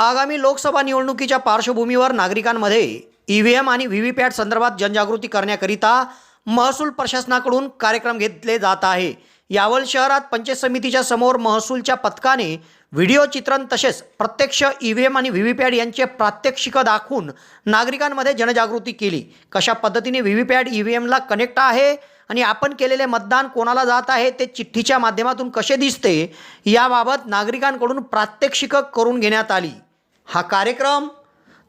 आगामी लोकसभा निवडणुकीच्या पार्श्वभूमीवर नागरिकांमध्ये ई व्ही एम आणि व्ही व्ही पॅट संदर्भात जनजागृती करण्याकरिता महसूल प्रशासनाकडून कार्यक्रम घेतले जात आहे. यावल शहरात पंचायत समितीच्या समोर महसूलच्या पथकाने व्हिडिओ चित्रण तसेच प्रत्यक्ष ई व्ही एम आणि व्ही व्ही पॅड यांचे प्रात्यक्षिकं दाखवून नागरिकांमध्ये जनजागृती केली. कशा पद्धतीने V V PAT E V एमला connect आहे आणि आपण केलेले मतदान कोणाला जात आहे ते चिठ्ठीच्या माध्यमातून कसे दिसते याबाबत नागरिकांकडून प्रात्यक्षिकं करून घेण्यात आली. हा कार्यक्रम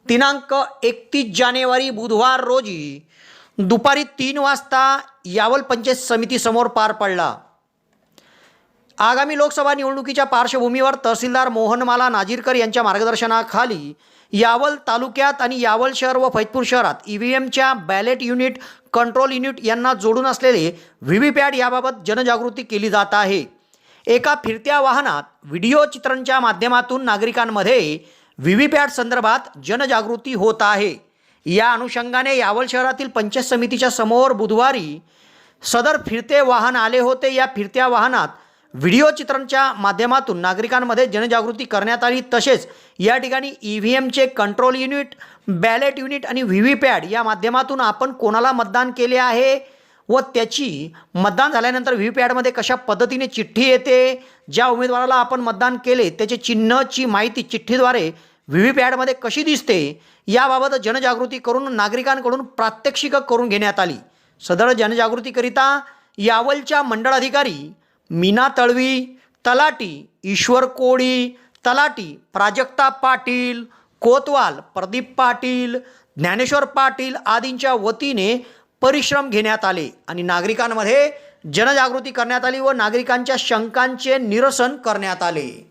दिनांक एकतीस जानेवारी बुधवार रोजी दुपारी तीन वाजता यावल पंचायत समितीसमोर पार पडला. आगामी लोकसभा निवडणुकीच्या पार्श्वभूमीवर तहसीलदार मोहनमाला नाजीरकर यांच्या मार्गदर्शनाखाली यावल तालुक्यात आणि यावल शहर व फैजपूर शहरात ई व्ही एमच्या बॅलेट युनिट कंट्रोल युनिट यांना जोडून असलेले व्ही व्ही पॅड याबाबत जनजागृती केली जात आहे. एका फिरत्या वाहनात व्हिडिओ चित्रांच्या माध्यमातून नागरिकांमध्ये व्ही व्ही पॅड संदर्भात जनजागृती होत आहे. या अनुषंगाने यावल शहरातील पंचायत समितीच्या समोर बुधवारी सदर फिरते वाहन आले होते. या फिरत्या वाहनात व्हिडिओ चित्रणच्या माध्यमातून नागरिकांमध्ये जनजागृती करण्यात आली. तसेच या ठिकाणी ई व्ही एमचे कंट्रोल युनिट बॅलेट युनिट आणि व्ही व्ही पॅड या माध्यमातून आपण कोणाला मतदान केले आहे व त्याची मतदान झाल्यानंतर व्ही व्ही पॅडमध्ये कशा पद्धतीने चिठ्ठी येते ज्या उमेदवाराला आपण मतदान केले त्याचे चिन्हची माहिती चिठ्ठीद्वारे व्ही व्ही पॅडमध्ये कशी दिसते याबाबत जनजागृती करून नागरिकांकडून प्रात्यक्षिकं करून घेण्यात आली. सदर जनजागृतीकरिता यावलच्या मंडळ अधिकारी मीना तळवी तलाटी ईश्वर कोळी तलाटी प्राजक्ता पाटील कोतवाल प्रदीप पाटील ज्ञानेश्वर पाटील आदींच्या वतीने परिश्रम घेण्यात आले आणि नागरिकांमध्ये जनजागृती करण्यात आली व नागरिकांच्या शंकांचे निरसन करण्यात आले.